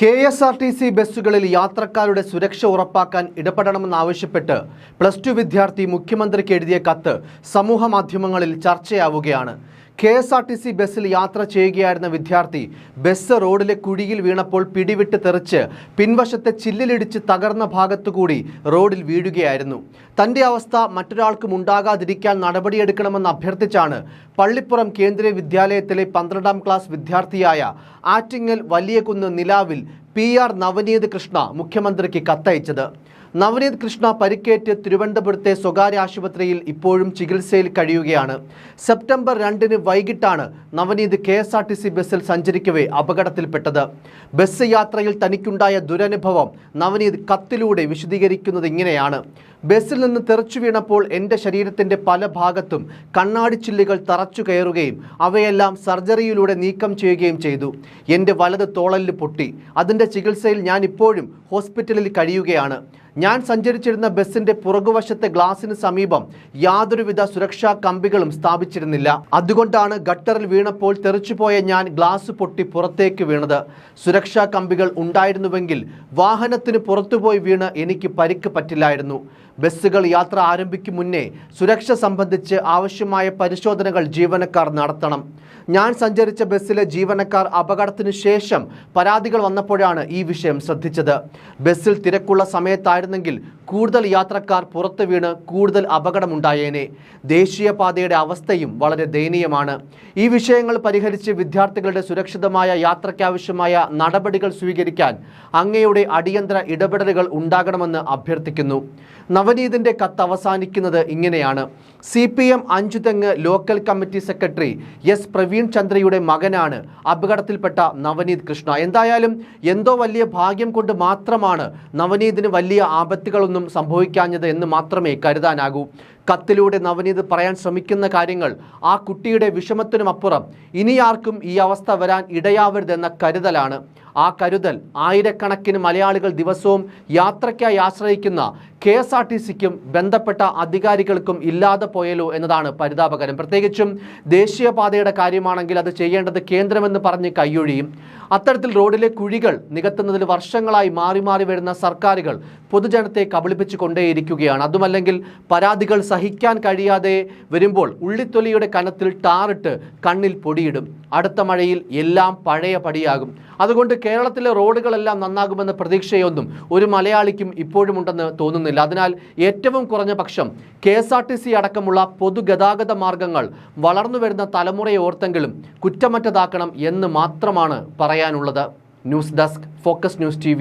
K S R T C ബസ്സുകളിൽ യാത്രക്കാരുടെ സുരക്ഷ ഉറപ്പാക്കാൻ ഇടപെടണമെന്നാവശ്യപ്പെട്ട് പ്ലസ് ടു വിദ്യാർത്ഥി മുഖ്യമന്ത്രിക്ക് എഴുതിയ കത്ത് സമൂഹ മാധ്യമങ്ങളിൽ ചർച്ചയാവുകയാണ്. K S R T C ബസ്സിൽ യാത്ര ചെയ്യുകയായിരുന്ന വിദ്യാർത്ഥി ബസ് റോഡിലെ കുഴിയിൽ വീണപ്പോൾ പിടിവിട്ട് തെറിച്ച് പിൻവശത്തെ ചില്ലിലിടിച്ച് തകർന്ന ഭാഗത്തുകൂടി റോഡിൽ വീഴുകയായിരുന്നു. തന്റെ അവസ്ഥ മറ്റൊരാൾക്കും ഉണ്ടാകാതിരിക്കാൻ നടപടിയെടുക്കണമെന്ന് അഭ്യർത്ഥിച്ചാണ് പള്ളിപ്പുറം കേന്ദ്രീയ വിദ്യാലയത്തിലെ പന്ത്രണ്ടാം ക്ലാസ് വിദ്യാർത്ഥിയായ ആറ്റിങ്ങൽ വലിയകുന്ന് നിലാവിൽ പി ആർ നവനീത് കൃഷ്ണ മുഖ്യമന്ത്രിക്ക് കത്തയച്ചത്. നവനീത് കൃഷ്ണ പരിക്കേറ്റ് തിരുവനന്തപുരത്തെ സ്വകാര്യ ആശുപത്രിയിൽ ഇപ്പോഴും ചികിത്സയിൽ കഴിയുകയാണ്. സെപ്റ്റംബർ രണ്ടിന് വൈകിട്ടാണ് Navaneeth K S R T C ബസ്സിൽ സഞ്ചരിക്കവേ അപകടത്തിൽപ്പെട്ടത്. ബസ് യാത്രയിൽ തനിക്കുണ്ടായ ദുരനുഭവം നവനീത് കത്തിലൂടെ വിശദീകരിക്കുന്നത് ഇങ്ങനെയാണ്. ബസ്സിൽ നിന്ന് തെറിച്ചു വീണപ്പോൾ എന്റെ ശരീരത്തിന്റെ പല ഭാഗത്തും കണ്ണാടി കണ്ണാടിച്ചില്ലുകൾ തറച്ചു കയറുകയും അവയെല്ലാം സർജറിയിലൂടെ നീക്കം ചെയ്യുകയും ചെയ്തു. എന്റെ വലത് തോളൽ പൊട്ടി. അതിന്റെ ചികിത്സയിൽ ഞാൻ ഇപ്പോഴും ഹോസ്പിറ്റലിൽ കഴിയുകയാണ്. ഞാൻ സഞ്ചരിച്ചിരുന്ന ബസ്സിന്റെ പുറകുവശത്തെ ഗ്ലാസിന് സമീപം യാതൊരുവിധ സുരക്ഷാ കമ്പികളും സ്ഥാപിച്ചിരുന്നില്ല. അതുകൊണ്ടാണ് ഗട്ടറിൽ വീണപ്പോൾ തെറിച്ചുപോയ ഞാൻ ഗ്ലാസ് പൊട്ടി പുറത്തേക്ക് വീണത്. സുരക്ഷാ കമ്പികൾ ഉണ്ടായിരുന്നുവെങ്കിൽ വാഹനത്തിന് പുറത്തുപോയി വീണ് എനിക്ക് പരിക്ക് പറ്റില്ലായിരുന്നു. ബസ്സുകൾ യാത്ര ആരംഭിക്കും മുന്നേ സുരക്ഷ സംബന്ധിച്ച് ആവശ്യമായ പരിശോധനകൾ ജീവനക്കാർ നടത്തണം. ഞാൻ സഞ്ചരിച്ച ബസ്സിലെ ജീവനക്കാർ അപകടത്തിന് ശേഷം പരാതികൾ വന്നപ്പോഴാണ് ഈ വിഷയം ശ്രദ്ധിച്ചത്. ബസ്സിൽ തിരക്കുള്ള സമയത്തായിരുന്നെങ്കിൽ കൂടുതൽ യാത്രക്കാർ പുറത്തു വീണ് കൂടുതൽ അപകടമുണ്ടായേനെ. ദേശീയപാതയുടെ അവസ്ഥയും വളരെ ദയനീയമാണ്. ഈ വിഷയങ്ങൾ പരിഹരിച്ച് വിദ്യാർത്ഥികളുടെ സുരക്ഷിതമായ യാത്രയ്ക്കാവശ്യമായ നടപടികൾ സ്വീകരിക്കാൻ അങ്ങയുടെ അടിയന്തര ഇടപെടലുകൾ ഉണ്ടാകണമെന്ന് അഭ്യർത്ഥിക്കുന്നു. നവനീതിന്റെ കത്ത് അവസാനിക്കുന്നത് ഇങ്ങനെയാണ്. C P M Anchuthengu local committee secretary S Praveen ചന്ദ്രയുടെ മകനാണ് അപകടത്തിൽപ്പെട്ട നവനീത് കൃഷ്ണ. എന്തായാലും എന്തോ വലിയ ഭാഗ്യം കൊണ്ട് മാത്രമാണ് നവനീതിന് വലിയ ആപത്തുകളൊന്നും സംഭവിക്കാഞ്ഞത് എന്ന് മാത്രമേ കരുതാനാകൂ. കത്തിലൂടെ നവനീത് പറയാൻ ശ്രമിക്കുന്ന കാര്യങ്ങൾ ആ കുട്ടിയുടെ വിഷമത്തിനുമപ്പുറം ഇനി ആർക്കും ഈ അവസ്ഥ വരാൻ ഇടയാവരുതെന്ന കരുതലാണ്. ആ കരുതൽ ആയിരക്കണക്കിന് മലയാളികൾ ദിവസവും യാത്രയ്ക്കായി ആശ്രയിക്കുന്ന കെ എസ് ആർ ടി സിക്കും ബന്ധപ്പെട്ട അധികാരികൾക്കും ഇല്ലാതെ പോയല്ലോ എന്നതാണ് പരിതാപകരം. പ്രത്യേകിച്ചും ദേശീയപാതയുടെ കാര്യമാണെങ്കിൽ അത് ചെയ്യേണ്ടത് കേന്ദ്രമെന്ന് പറഞ്ഞ് കയ്യൊഴിയും അത്തരത്തിൽ റോഡിലെ കുഴികൾ നികത്തുന്നതിൽ വർഷങ്ങളായി മാറി മാറി വരുന്ന സർക്കാരുകൾ പൊതുജനത്തെ കബളിപ്പിച്ചു കൊണ്ടേയിരിക്കുകയാണ്. അതുമല്ലെങ്കിൽ പരാതികൾ സഹിക്കാൻ കഴിയാതെ വരുമ്പോൾ ഉള്ളിത്തൊലിയുടെ കനത്തിൽ ടാറിട്ട് കണ്ണിൽ പൊടിയിടും. അടുത്ത മഴയിൽ എല്ലാം പഴയ പടിയാകും. അതുകൊണ്ട് കേരളത്തിലെ റോഡുകളെല്ലാം നന്നാകുമെന്ന പ്രതീക്ഷയൊന്നും ഒരു മലയാളിക്കും ഇപ്പോഴുമുണ്ടെന്ന് തോന്നുന്നില്ല. അതിനാൽ ഏറ്റവും കുറഞ്ഞ പക്ഷം K S R T C അടക്കമുള്ള പൊതുഗതാഗത മാർഗങ്ങൾ വളർന്നു വരുന്ന തലമുറയെ ഓർത്തെങ്കിലും കുറ്റമറ്റതാക്കണം എന്ന് മാത്രമാണ് പറയാനുള്ളത്. News desk focus news T